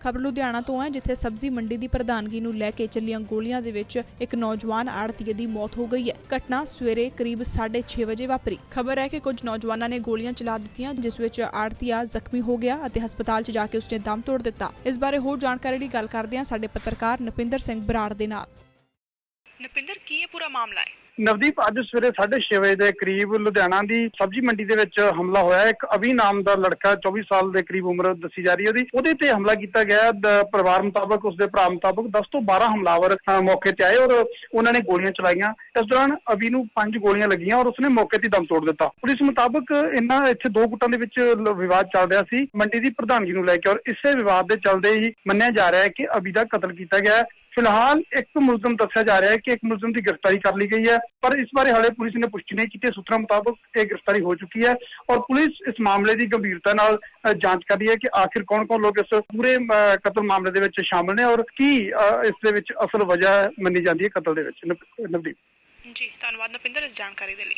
ਖਬਰ ਲੁਧਿਆਣਾ ਤੋਂ ਹੈ, ਜਿੱਥੇ ਸਬਜ਼ੀ ਮੰਡੀ ਦੀ ਪ੍ਰਧਾਨਗੀ ਨੂੰ ਲੈ ਕੇ ਚੱਲੀਆਂ ਗੋਲੀਆਂ ਦੇ ਵਿੱਚ ਇੱਕ ਨੌਜਵਾਨ ਆੜਤੀਏ ਦੀ ਮੌਤ ਹੋ ਗਈ ਹੈ। ਘਟਨਾ ਸਵੇਰੇ ਕਰੀਬ 6:30 ਵਜੇ ਵਾਪਰੀ। ਖਬਰ ਹੈ ਕਿ ਕੁਝ ਨੌਜਵਾਨਾਂ ਨੇ ਗੋਲੀਆਂ ਚਲਾ ਦਿੱਤੀਆਂ, ਜਿਸ ਵਿੱਚ ਆੜਤੀਆ ਜ਼ਖਮੀ ਹੋ ਗਿਆ ਅਤੇ ਹਸਪਤਾਲ 'ਚ ਜਾ ਕੇ ਉਸਨੇ ਦਮ ਤੋੜ ਦਿੱਤਾ। ਇਸ ਬਾਰੇ ਹੋਰ ਜਾਣਕਾਰੀ ਲਈ ਗੱਲ ਕਰਦੇ ਹਾਂ ਸਾਡੇ ਪੱਤਰਕਾਰ ਨਪਿੰਦਰ ਸਿੰਘ ਬਰਾੜ ਦੇ ਨਾਲ। ਨਪਿੰਦਰ, ਕੀ ਇਹ ਪੂਰਾ ਮਾਮਲਾ ਹੈ? ਨਵਦੀਪ, ਅੱਜ ਸਵੇਰੇ 6:30 ਵਜੇ ਦੇ ਕਰੀਬ ਲੁਧਿਆਣਾ ਦੀ ਸਬਜ਼ੀ ਮੰਡੀ ਦੇ ਵਿੱਚ ਹਮਲਾ ਹੋਇਆ। ਇੱਕ ਅਭੀ ਨਾਮ ਦਾ ਲੜਕਾ 24 ਸਾਲ ਦੇ ਕਰੀਬ ਉਮਰ ਦੱਸੀ ਜਾ ਰਹੀ ਹੈ। ਉਹਦੀ, ਉਹਦੇ ਤੇ ਹਮਲਾ ਕੀਤਾ ਗਿਆ। ਪਰਿਵਾਰ ਮੁਤਾਬਕ, ਉਸਦੇ ਭਰਾ ਮੁਤਾਬਕ 10 ਤੋਂ 12 ਹਮਲਾਵਰ ਮੌਕੇ ਤੇ ਆਏ ਔਰ ਉਹਨਾਂ ਨੇ ਗੋਲੀਆਂ ਚਲਾਈਆਂ। ਇਸ ਦੌਰਾਨ ਅਭੀ ਨੂੰ ਪੰਜ ਗੋਲੀਆਂ ਲੱਗੀਆਂ ਔਰ ਉਸਨੇ ਮੌਕੇ ਤੇ ਦਮ ਤੋੜ ਦਿੱਤਾ। ਪੁਲਿਸ ਮੁਤਾਬਕ ਇਹਨਾਂ ਇੱਥੇ ਦੋ ਗੁੱਟਾਂ ਦੇ ਵਿੱਚ ਵਿਵਾਦ ਚੱਲ ਰਿਹਾ ਸੀ। ਮੰਡੀ ਦੀ ਪ੍ਰਧਾਨਗੀ ਨੂੰ ਲੈ ਕੇ ਔਰ ਇਸੇ ਵਿਵਾਦ ਦੇ ਚੱਲਦੇ ਹੀ ਮੰਨਿਆ ਜਾ ਰਿਹਾ ਹੈ ਕਿ ਅਭੀ ਦਾ ਕਤਲ ਕੀਤਾ ਗਿਆ ਫਿਲਹਾਲ ਇੱਕ ਮੁਲਜ਼ਮ ਦੱਸਿਆ ਜਾ ਰਿਹਾ ਹੈ ਕਿ ਇੱਕ ਮੁਲਜ਼ਮ ਦੀ ਗ੍ਰਿਫਤਾਰੀ ਕਰ ਲਈ ਗਈ ਹੈ ਪਰ ਇਸ ਬਾਰੇ ਹਾਲੇ ਪੁਲਿਸ ਨੇ ਪੁਸ਼ਟੀ ਨਹੀਂ ਕੀਤੀ। ਸੂਤਰਾਂ ਮੁਤਾਬਕ ਇਹ ਗ੍ਰਿਫਤਾਰੀ ਹੋ ਚੁੱਕੀ ਹੈ ਔਰ ਪੁਲਿਸ ਇਸ ਮਾਮਲੇ ਦੀ ਗੰਭੀਰਤਾ ਨਾਲ ਜਾਂਚ ਕਰ ਰਹੀ ਹੈ ਕਿ ਆਖਿਰ ਕੌਣ-ਕੌਣ ਲੋਕ ਇਸ ਪੂਰੇ ਕਤਲ ਮਾਮਲੇ ਦੇ ਵਿੱਚ ਸ਼ਾਮਲ ਨੇ ਔਰ ਕੀ ਅ, ਇਸ ਦੇ ਵਿੱਚ ਅਸਲ ਵਜ੍ਹਾ ਮੰਨੀ ਜਾਂਦੀ ਹੈ ਕਤਲ ਦੇ ਵਿੱਚ। ਨਵਦੀਪ। ਜੀ ਧੰਨਵਾਦ ਨਪਿੰਦਰ ਇਸ ਜਾਣਕਾਰੀ ਦੇ ਲਈ।